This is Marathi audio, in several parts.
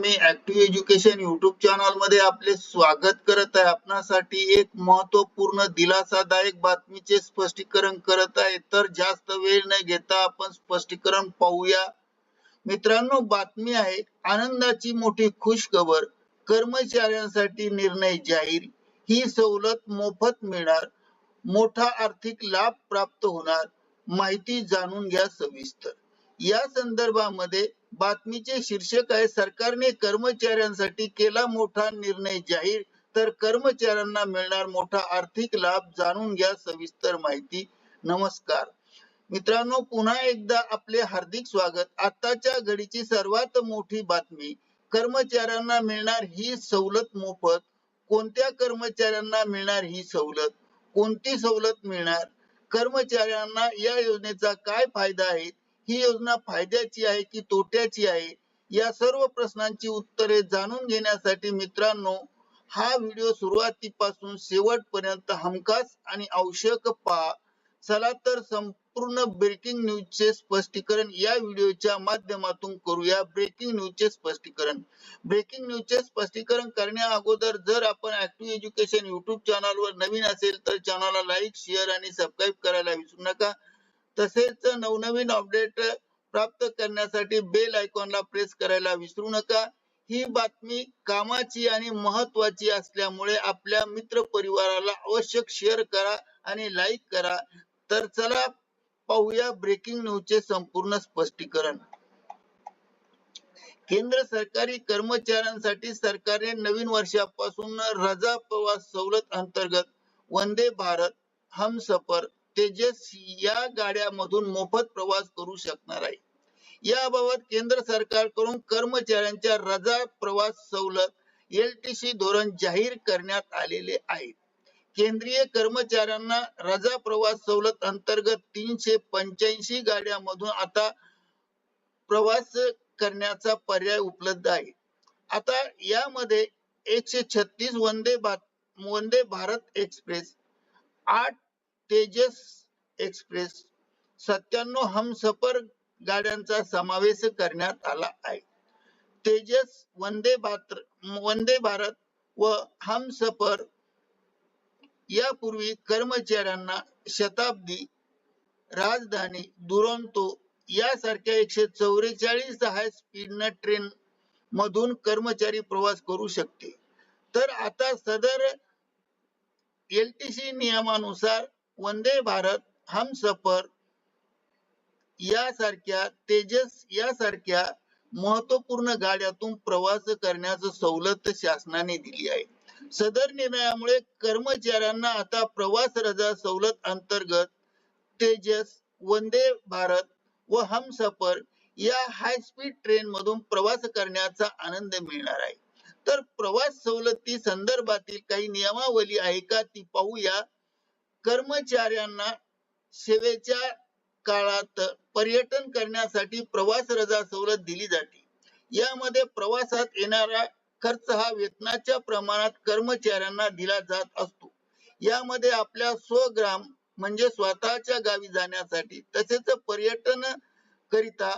मी ऍक्टिव्ह एज्युकेशन युट्यूब चॅनलमध्ये आपले स्वागत करत आहे. आपणासाठी एक महत्त्वपूर्ण दिलासादायक बातमीचे स्पष्टीकरण करत आहे. तर जास्त वेळ न घेता आपण स्पष्टीकरण पाहूया. मित्रांनो बातमी आहे आनंदाची मोठी खुश खबर कर्मचाऱ्यांसाठी निर्णय जाहीर ही सवलत मोफत मिळणार मोठा आर्थिक लाभ प्राप्त होणार माहिती जाणून घ्या सविस्तर. या संदर्भामध्ये बातमीचे शीर्षक आहे सरकारने कर्मचाऱ्यांसाठी केला मोठा निर्णय जाहीर. तर कर्मचाऱ्यांना मिळणार मोठा आर्थिक लाभ जाणून घ्या सविस्तर माहिती. नमस्कार. मित्रांनो पुन्हा एकदा आपले हार्दिक स्वागत. आताच्या घडीची सर्वात मोठी बातमी कर्मचाऱ्यांना मिळणार ही सवलत मोफत. कोणत्या कर्मचाऱ्यांना मिळणार ही सवलत? कोणती सवलत मिळणार? कर्मचाऱ्यांना या योजनेचा काय फायदा आहे? ही योजना फायद्याची आहे की तोट्याची आहे या सर्व प्रश्नांची उत्तरे जाणून घेण्यासाठी मित्रांनो हा व्हिडिओ सुरुवातीपासून शेवटपर्यंत हमखास आणि आवश्यक पहा. चला तर संपूर्ण ब्रेकिंग न्यूजचे स्पष्टीकरण या व्हिडिओच्या माध्यमातून करूया. ब्रेकिंग न्यूजचे स्पष्टीकरण. ब्रेकिंग न्यूजचे स्पष्टीकरण करण्या अगोदर जर आपण ऍक्टिव्ह एज्युकेशन युट्यूब चॅनलवर नवीन असेल तर चॅनलला लाईक शेअर आणि सबस्क्राईब करायला विसरू नका. तसेच नवनवीन अपडेट प्राप्त करण्यासाठी बेल आयकॉनला प्रेस करायला विसरू नका. ही बातमी कामाची आणि महत्वाची असल्यामुळे आपल्या मित्र परिवाराला आवश्यक शेअर करा आणि लाईक करा. तर चला पाहूया ब्रेकिंग न्यूजचे संपूर्ण स्पष्टीकरण. केंद्र सरकारी कर्मचाऱ्यांसाठी सरकारने नवीन वर्षापासून रजा प्रवास सवलत अंतर्गत वंदे भारत हम सफर तेजस या गाड्यामधून मोफत प्रवास करू शकणार आहे. याबाबत केंद्र सरकारकडून कर्मचाऱ्यांच्या रजा प्रवास सवलत एलटीसी धोरण जाहीर करण्यात आलेले आहे केंद्रीय कर्मचाऱ्यांना रजा प्रवास सवलत अंतर्गत तीनशे पंच्याऐंशी गाड्यांमधून आता प्रवास करण्याचा पर्याय उपलब्ध आहे. आता यामध्ये एकशे छत्तीस वंदे भारत वंदे भारत एक्सप्रेस आठ तेजस एक्सप्रेस सत्त्याण्णव हमसफर गाड्यांचा समावेश करण्यात आला आहे. तेजस वंदे भारत वंदे भारत व हमसफर यापूर्वी कर्मचाऱ्यांना शताब्दी राजधानी दुरंतो यासारख्या एकशे चौवेचाळीस हाय स्पीड ट्रेन मधून कर्मचारी प्रवास करू शकते. तर आता सदर एलटीसी नियमानुसार वंदे भारत हमसफर यासारख्या तेजस यासारख्या महत्त्वपूर्ण गाड्यातून प्रवास करण्याचं सवलत शासनाने दिली आहे. सदर निर्णयामुळे कर्मचाऱ्यांना आता प्रवास रजा सवलत अंतर्गत तेजस वंदे भारत व हमसफर या हाय स्पीड ट्रेन मधून प्रवास करण्याचा आनंद मिळणार आहे. तर प्रवास सवलती संदर्भातील काही नियमावली आहे का ती पाहूया. कर्मचाऱ्यांना सेवेच्या काळात पर्यटन करण्यासाठी प्रवास रजा सवलत दिली जाते. यामध्ये प्रवासात येणारा खर्च हा वेतनाच्या प्रमाणात कर्मचाऱ्यांना दिला जात असतो. यामध्ये आपल्या स्वग्राम म्हणजे स्वतःच्या गावी जाण्यासाठी तसेच पर्यटन करिता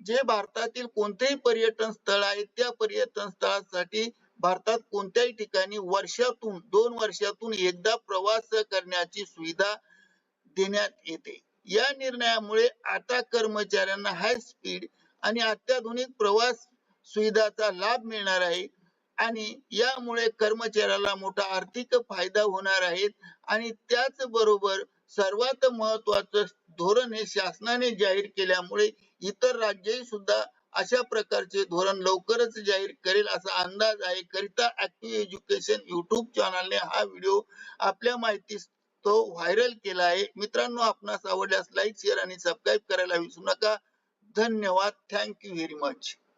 जे भारतातील कोणतेही पर्यटन स्थळ आहे त्या पर्यटन स्थळासाठी भारतात कोणत्याही ठिकाणी वर्षातून दोन वर्षातून एकदा प्रवास करण्याची सुविधा देण्यात येते. या निर्णयामुळे आता कर्मचाऱ्यांना हाय स्पीड आणि अत्याधुनिक प्रवास सुविधाचा लाभ मिळणार आहे आणि यामुळे कर्मचाऱ्याला मोठा आर्थिक फायदा होणार आहे आणि त्याचबरोबर सर्वात महत्वाचं धोरण हे शासनाने जाहीर केल्यामुळे इतर राज्यही सुद्धा अशा प्रकारचे धोरण लवकरच जाहीर करेल असा अंदाज आहे. करिता ऍक्टिव्ह एज्युकेशन युट्यूब चॅनलने हा व्हिडिओ आपल्या माहितीस तो व्हायरल केला आहे. मित्रांनो आपणास आवडल्यास लाईक शेअर आणि सबस्क्राईब करायला विसरू नका. धन्यवाद. Thank you very much